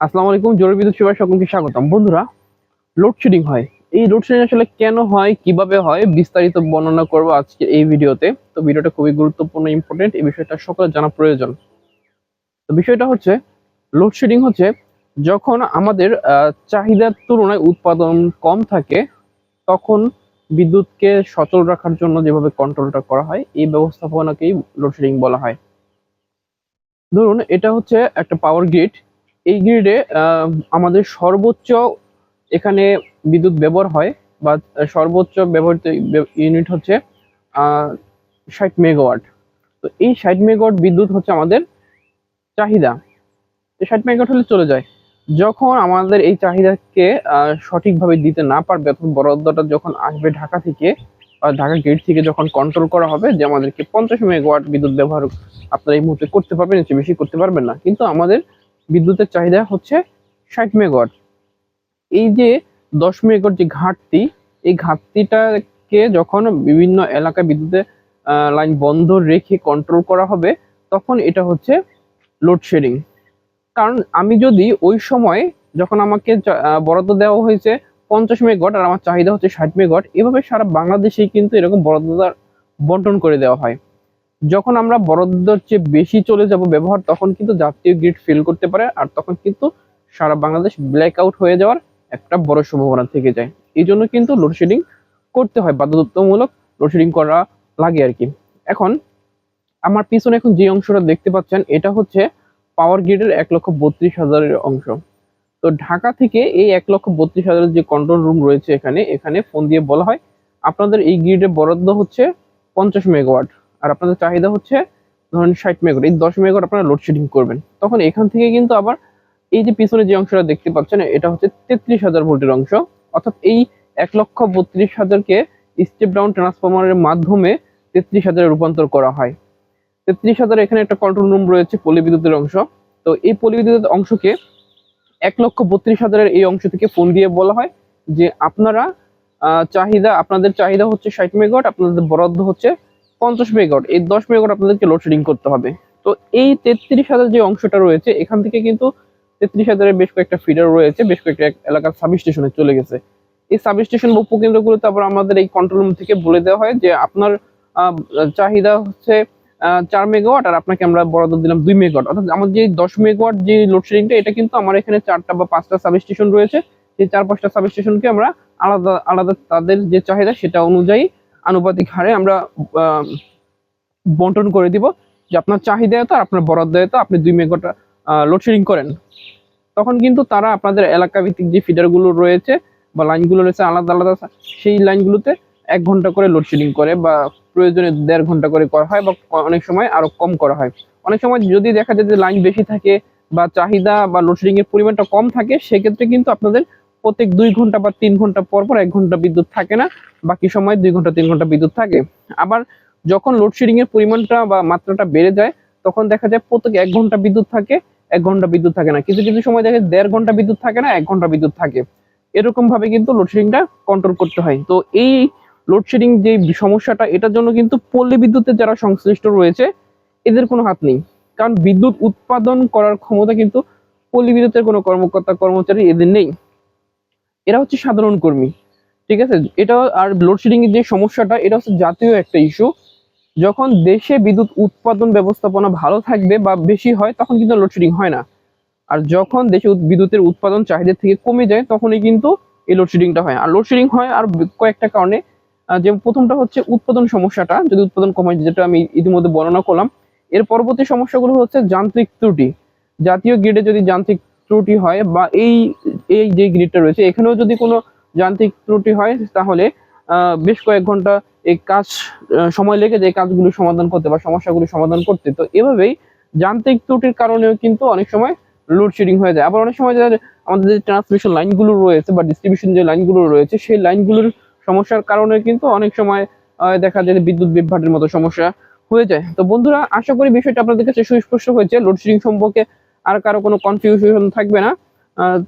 আসসালামু আলাইকুম, জরুরি বিদ্যুৎ সেবায় সকলকে স্বাগতম। বন্ধুরা লোডশেডিং হয়। এই লোডশেডিং আসলে কেন হয়, কীভাবে হয়, বিস্তারিত বর্ণনা করব আজকে এই ভিডিওতে। তো ভিডিওটা খুবই গুরুত্বপূর্ণ ইম্পর্টেন্ট এই বিষয়টা সকলে জানা প্রয়োজন। তো বিষয়টা হচ্ছে লোডশেডিং হচ্ছে, যখন আমাদের চাহিদার তুলনায় উৎপাদন কম থাকে, তখন বিদ্যুৎকে সচল রাখার জন্য যেভাবে কন্ট্রোলটা করা হয়, এই ব্যবস্থাপনাকেই লোডশেডিং বলা হয়। ধরুন, এটা হচ্ছে একটা পাওয়ার গ্রিড এই গ্রিডে আমাদের সর্বোচ্চ এখানে বিদ্যুৎ ব্যবহার হয় বা সর্বোচ্চ ব্যবহৃত ইউনিট হচ্ছে ষাট মেগাওয়াট তো এই ষাট মেগাওয়াট বিদ্যুৎ হচ্ছে আমাদের চাহিদা। ষাট মেগাওয়াট হলে চলে যায়। যখন আমাদের এই চাহিদাকে সঠিকভাবে দিতে না পারবে অর্থাৎ বরাদ্দটা যখন আসবে ঢাকা থেকে, বা ঢাকা গেট থেকে যখন কন্ট্রোল করা হবে যে আমাদেরকে পঞ্চাশ মেগাওয়াট বিদ্যুৎ ব্যবহার আপনারা এই মুহূর্তে করতে পারবেন বেশি করতে পারবেন না। কিন্তু আমাদের বিদ্যুতের চাহিদা হচ্ছে ষাট মেগাওয়াট। এই যে দশ মেগাওয়াট যে ঘাটতি, এই ঘাটতিটাকে যখন বিভিন্ন এলাকায় বিদ্যুতের লাইন বন্ধ রেখে কন্ট্রোল করা হবে, তখন এটা হচ্ছে লোডশেডিং কারণ আমি যদি ওই সময় যখন আমাকে বরাদ্দ দেওয়া হয়েছে পঞ্চাশ মেগাওয়াট আর আমার চাহিদা হচ্ছে ষাট মেগাওয়াট, এভাবে সারা বাংলাদেশেই কিন্তু এরকম বরাদ্দদার বন্টন করে দেওয়া হয়। যখন আমরা বরাদ্দর চেয়ে বেশি চলে যাব ব্যবহার, তখন কিন্তু জাতীয় গ্রিড ফেল করতে পারে আর তখন কিন্তু সারা বাংলাদেশ ব্ল্যাক আউট হয়ে যাওয়ার একটা বড় সম্ভাবনা থেকে যায়। এই জন্য কিন্তু লোডশেডিং করতে হয়, বাধ্যতামূলক লোডশেডিং করা লাগে আর কি। এখন আমার পিছনে এখন যে অংশটা দেখতে পাচ্ছেন, এটা হচ্ছে পাওয়ার গ্রিডের এক লক্ষ বত্রিশ হাজারের অংশ। তো ঢাকা থেকে এই এক লক্ষ বত্রিশ হাজারের যে কন্ট্রোল রুম রয়েছে এখানে এখানে ফোন দিয়ে বলা হয়, আপনাদের এই গ্রিডের বরাদ্দ হচ্ছে পঞ্চাশ মেগাওয়াট আর আপনাদের চাহিদা হচ্ছে ধরেন ষাট মেগাওয়াট। এই দশ মেগাওয়াট আপনারা লোডশেডিং করবেন। তখন এখান থেকে কিন্তু আবার এই যে পিছনে যে অংশটা দেখতে পাচ্ছেন, এটা হচ্ছে তেত্রিশ হাজার ভোল্টের অংশ। অর্থাৎ এই এক লক্ষ বত্রিশ হাজারকে স্টেপ ডাউন ট্রান্সফরমারের মাধ্যমে তেত্রিশ হাজারে রূপান্তর করা হয়। তেত্রিশ হাজার এখানে একটা কন্ট্রোল রুম রয়েছে পলি বিদ্যুতের অংশ। তো এই পলি বিদ্যুতের অংশকে এক লক্ষ বত্রিশ হাজারের এই অংশ থেকে ফোন দিয়ে বলা হয় যে, আপনারা চাহিদা, আপনাদের চাহিদা হচ্ছে ষাট মেগাওয়াট, আপনাদের বরাদ্দ হচ্ছে পঞ্চাশ মেগাওয়াট। এই দশ মেগাওয়াট আপনাদেরকে লোডশেডিং করতে হবে। তো এই তেত্রিশ হাজার যে অংশটা রয়েছে, এখান থেকে কিন্তু তেত্রিশ হাজারের বেশ কয়েকটা ফিডার রয়েছে, বেশ কয়েকটা এলাকার সাব স্টেশনে চলে গেছে। এই সাব স্টেশন বা উপকেন্দ্রগুলোতে আবার আমাদের এই কন্ট্রোল রুম থেকে বলে দেওয়া হয় যে, আপনার চাহিদা হচ্ছে চার মেগাওয়াট আর আপনাকে আমরা বরাদ্দ দিলাম দুই মেগাওয়াট। অর্থাৎ আমার যে দশ মেগাওয়াট যে লোডশেডিংটা এটা কিন্তু আমার এখানে চারটা বা পাঁচটা সাব স্টেশন রয়েছে। সেই চার পাঁচটা সাব স্টেশনকে আমরা আলাদা আলাদা তাদের যে চাহিদা, সেটা অনুযায়ী আনুপাতিক হারে আমরা বন্টন করে দিব। যে আপনার চাহিদা এত আর আপনার বরাদ্দ এত, আপনি দুই মেগাওয়াট লোডশেডিং করেন। তখন কিন্তু তারা আপনাদের এলাকা ভিত্তিক যে ফিডারগুলো রয়েছে বা লাইনগুলো রয়েছে আলাদা আলাদা, সেই লাইনগুলোতে এক ঘণ্টা করে লোডশেডিং করে বা প্রয়োজনে দেড় ঘণ্টা করে করা হয় বা অনেক সময় আরও কম করা হয়। অনেক সময় যদি দেখা যায় যে লাইন বেশি থাকে বা চাহিদা বা লোডশেডিং এর পরিমাণটা কম থাকে, সেক্ষেত্রে কিন্তু আপনাদের প্রত্যেক দুই ঘণ্টা বা তিন ঘণ্টা পর পর এক ঘণ্টা বিদ্যুৎ থাকে না, বাকি সময় দুই ঘণ্টা, তিন ঘণ্টা বিদ্যুৎ থাকে। আবার যখন লোডশেডিং এর পরিমাণটা বা মাত্রাটা বেড়ে যায়, তখন দেখা যায় প্রত্যেক এক ঘণ্টা বিদ্যুৎ থাকে, এক ঘণ্টা বিদ্যুৎ থাকে না। কিছু কিছু সময় দেখে দেড় ঘণ্টা বিদ্যুৎ থাকে না, এক ঘণ্টা বিদ্যুৎ থাকে। এরকম ভাবে কিন্তু লোডশেডিংটা কন্ট্রোল করতে হয়। তো এই লোডশেডিং যে সমস্যাটা, এটার জন্য কিন্তু পল্লী বিদ্যুতের যারা সংশ্লিষ্ট রয়েছে, এদের কোনো হাত নেই। কারণ বিদ্যুৎ উৎপাদন করার ক্ষমতা কিন্তু পল্লী বিদ্যুতের কোনো কর্মকর্তা, কর্মচারী এদের নেই। এরা হচ্ছে সাধারণ কর্মী, ঠিক আছে? এটা আর লোডশেডিং এর যে সমস্যাটা, এটা হচ্ছে জাতীয় একটা ইস্যু যখন দেশে বিদ্যুৎ উৎপাদন ব্যবস্থাপনা ভালো থাকবে বা বেশি হয়, তখন কিন্তু লোডশেডিং হয় না। আর যখন দেশে বিদ্যুতের উৎপাদন চাহিদা থেকে কমে যায়, তখনই কিন্তু এই লোডশেডিংটা হয়। আর লোডশেডিং হয় আর কয়েকটা কারণে যে প্রথমটা হচ্ছে উৎপাদন সমস্যাটা, যদি উৎপাদন কমায় যেটা আমি ইতিমধ্যে বর্ণনা করলাম। এর পরবর্তী সমস্যাগুলো হচ্ছে যান্ত্রিক ত্রুটি। জাতীয় গ্রিডে যদি যান্ত্রিক ত্রুটি হয় বা এই এই যে গ্রিডটা রয়েছে, এখানেও যদি কোনো যান্ত্রিক ত্রুটি হয়, তাহলে বেশ কয়েক ঘণ্টা এই কাজ সময় লেগে যায় কাজগুলো সমাধান করতে বা সমস্যাগুলো সমাধান করতে। তো এভাবেই যান্ত্রিক ত্রুটির কারণেও কিন্তু অনেক সময় লোডশেডিং হয়ে যায়। আবার অনেক সময় যায় আমাদের যে ট্রান্সমিশন লাইনগুলো রয়েছে বা ডিস্ট্রিবিউশন যে লাইনগুলো রয়েছে, সেই লাইনগুলোর সমস্যার কারণে কিন্তু অনেক সময় দেখা যায় বিদ্যুৎ বিভ্রাটের মতো সমস্যা হয়ে যায়। তো বন্ধুরা, আশা করি বিষয়টা আপনাদের কাছে সুস্পষ্ট হয়েছে। লোডশেডিং সম্পর্কে আর কারও কোনো কনফিউশন থাকবে না।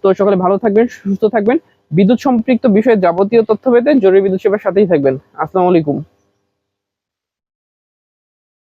তো সকলে ভালো থাকবেন, সুস্থ থাকবেন। বিদ্যুৎ সম্পৃক্ত বিষয়ে যাবতীয় তথ্য পেতে জরুরি বিদ্যুৎ সেবার সাথেই থাকবেন। আসসালামু আলাইকুম।